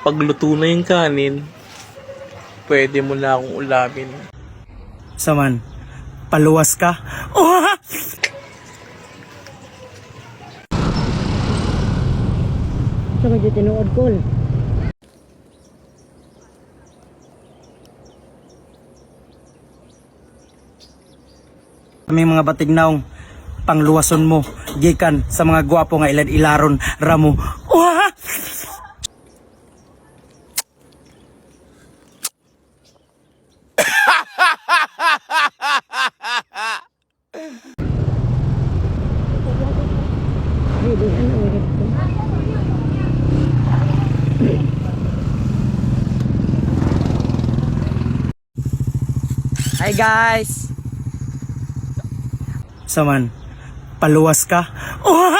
pagluto na yung kanin, pwede mo na akong ulamin. Saman, paluwas ka. Oh! Sa medyo tinuod ko. Kami mga batignaw, pangluwason mo, gikan sa mga gwapo nga ilad ilaron, ramo. Oh! Hi guys! Saman, paluwas ka. Oh!